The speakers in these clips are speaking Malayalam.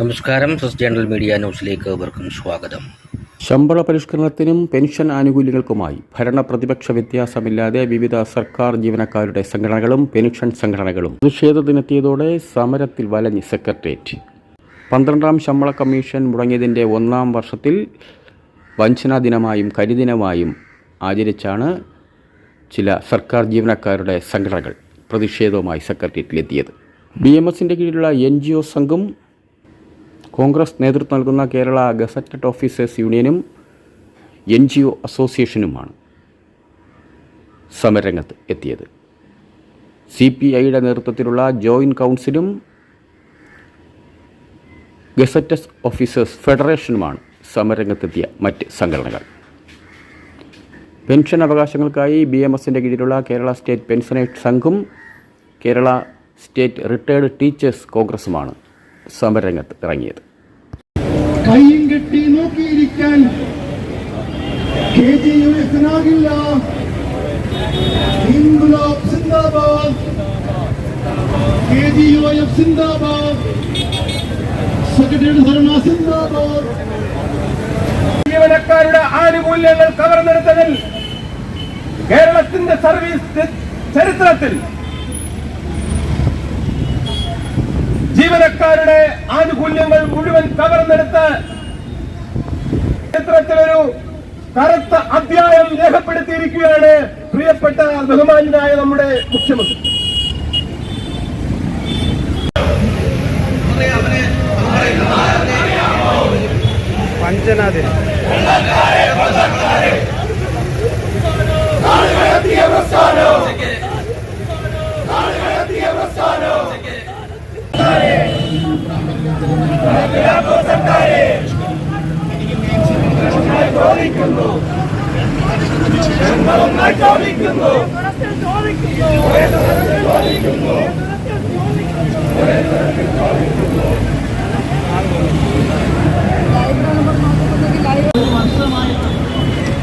നമസ്കാരം ഫസ്റ്റ് ജനറൽ മീഡിയ ന്യൂസിലേക്ക് അവർക്കും സ്വാഗതം. ശമ്പള പരിഷ്കരണത്തിനും പെൻഷൻ ആനുകൂല്യങ്ങൾക്കുമായി ഭരണ പ്രതിപക്ഷ വ്യത്യാസമില്ലാതെ വിവിധ സർക്കാർ ജീവനക്കാരുടെ സംഘടനകളും പെൻഷൻ സംഘടനകളും പ്രതിഷേധ ദിനത്തിയതോടെ സമരത്തിൽ വലഞ്ഞ് സെക്രട്ടേറിയറ്റ്. പന്ത്രണ്ടാം ശമ്പള കമ്മീഷൻ മുടങ്ങിയതിന്റെ ഒന്നാം വർഷത്തിൽ വഞ്ചനാ ദിനമായും കരിദിനമായും ആചരിച്ചാണ് ചില സർക്കാർ ജീവനക്കാരുടെ സംഘടനകൾ പ്രതിഷേധവുമായി സെക്രട്ടേറിയറ്റിലെത്തിയത്. ബി എം എസിന്റെ കീഴിലുള്ള എൻ ജി ഒ സംഘം കോൺഗ്രസ് നേതൃത്വം നൽകുന്ന കേരള ഗസറ്റഡ് ഓഫീസേഴ്സ് യൂണിയനും എൻ ജി ഒ അസോസിയേഷനുമാണ് സമരരംഗത്ത് എത്തിയത്. സി പി ഐയുടെ നേതൃത്വത്തിലുള്ള ജോയിന്റ് കൗൺസിലും ഗസറ്റസ് ഓഫീസേഴ്സ് ഫെഡറേഷനുമാണ് സമരരംഗത്തെത്തിയ മറ്റ് സംഘടനകൾ. പെൻഷൻ അവകാശങ്ങൾക്കായി ബി എം എസിന്റെ കീഴിലുള്ള കേരള സ്റ്റേറ്റ് പെൻഷനേഴ്സ് സംഘും കേരള സ്റ്റേറ്റ് റിട്ടയേർഡ് ടീച്ചേഴ്സ് കോൺഗ്രസുമാണ് സമരരംഗത്ത് ഇറങ്ങിയത്. നോക്കിയിരിക്കാൻ കെ ജി യു എഫിനാകില്ല ജീവനക്കാരുടെ ആനുകൂല്യങ്ങൾ കവർന്നെടുത്തതിൽ കേരളത്തിന്റെ സർവീസ് ചരിത്രത്തിൽ ജീവനക്കാരുടെ ആനുകൂല്യങ്ങൾ മുഴുവൻ കവർന്നെടുത്ത് ചരിത്രത്തിലൊരു കറുത്ത അധ്യായം രേഖപ്പെടുത്തിയിരിക്കുകയാണ് പ്രിയപ്പെട്ട ബഹുമാനായ നമ്മുടെ മുഖ്യമന്ത്രി.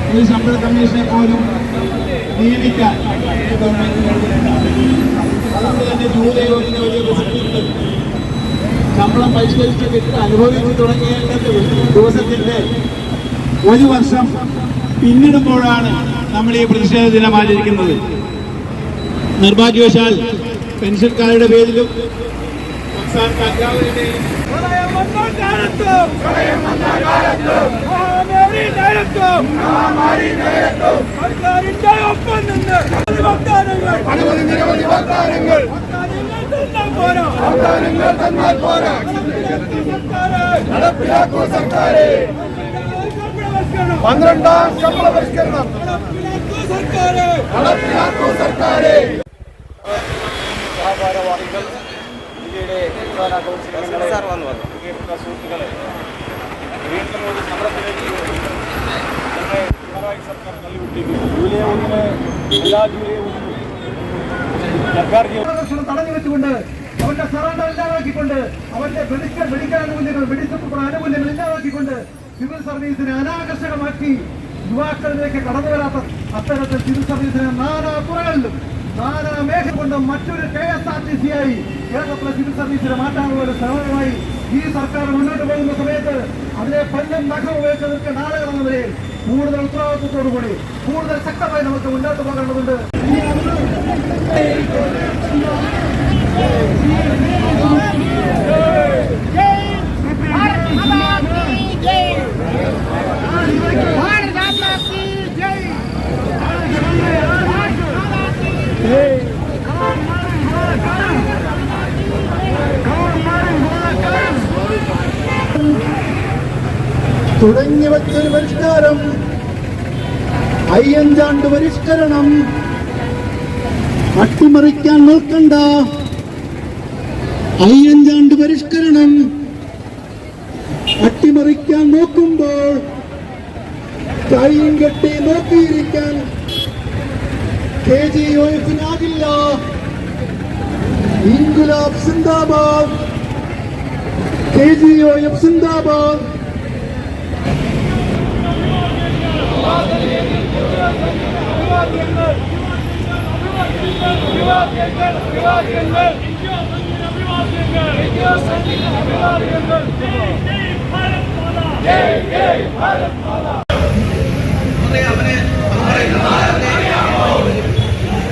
ഒരു ശമ്പള കമ്മീഷനെ പോലും നിയമിക്കാൻ. അതുകൊണ്ട് തന്നെ ജൂലൈ ഒന്നിന് വലിയ പ്രസക്തിയുണ്ട് ശമ്പളം പരിഷ്കരിച്ച് കിട്ടാൻ അനുഭവിച്ചു തുടങ്ങേണ്ട ദിവസത്തിന്റെ ഒരു വർഷം പിന്നിടുമ്പോഴാണ് നമ്മൾ ഈ പ്രതിഷേധ ദിനം ആചരിക്കുന്നത്. നിർഭാഗ്യവശാൽ പെൻഷൻകാരുടെ പേരിലും നടപ്പിലാക്കൂ സർക്കാരെ പന്ത്രണ്ടാം ശമ്പള പരിഷ്കരണം വ്യാപാരവാദികൾ ഇന്ത്യയുടെ സംസ്ഥാന പ്രിയപ്പെട്ട സുഹൃത്തുക്കളെ വീണ്ടും ഒരു സമരത്തിലേക്ക് നമ്മെ പിണറായി സർക്കാർ തള്ളിവിട്ടിരിക്കുന്നു. ജൂലൈ ഒന്നിന് എല്ലാ ജൂലൈ ഒന്നിനും സർക്കാർ തടഞ്ഞു വെച്ചുകൊണ്ട് അവന്റെ സറണ്ടർ ഇല്ലാതാക്കിക്കൊണ്ട് അവന്റെ മെഡിക്കൽ മെഡിക്കൽ ആനുകൂല്യങ്ങൾ മെഡിക്കൽ ആനുകൂല്യങ്ങൾ ഇല്ലാതാക്കിക്കൊണ്ട് സിവിൽ സർവീസിനെ അനാകർഷകമാക്കി. യുവാക്കളിലേക്ക് കടന്നു വരാത്ത അത്തരത്തിൽ സിവിൽ സർവീസിനെ നാനാ തുറകളിലും നാനാ മേഖല കൊണ്ട് മറ്റൊരു K S R T C ആയി കേരളത്തിലെ സിവിൽ സർവീസിനെ മാറ്റാനുള്ള ഒരു ശ്രമമായി ഈ സർക്കാർ മുന്നോട്ട് പോകുന്ന സമയത്ത് അതിനെ പല്ലും നഖം ഉപയോഗിച്ച് നിൽക്കുന്ന ആളുകളെന്ന നിലയിൽ കൂടുതൽ ഉത്തരവാദിത്വത്തോടുകൂടി കൂടുതൽ ശക്തമായി നമുക്ക് മുന്നോട്ട് പോകേണ്ടതുണ്ട്. തുടങ്ങി വച്ചൊരു പരിഷ്കാരം. അയ്യഞ്ചാണ്ട് പരിഷ്കരണം. അട്ടിമറിക്കാൻ നോക്കണ്ട. അയ്യഞ്ചാണ്ട് പരിഷ്കരണം. അട്ടിമറിക്കാൻ നോക്കുമ്പോൾ കൈയും കെട്ടി നോക്കിയിരിക്കാൻ കെ ജി ഒ എഫിനാകില്ല ഇൻകുലാബ് സിന്ദാബാദ്. കെ ജി ഒ സിന്ദാബാദ്.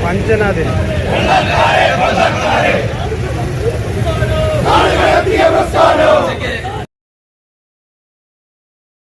பஞ்சநாதன். நாடு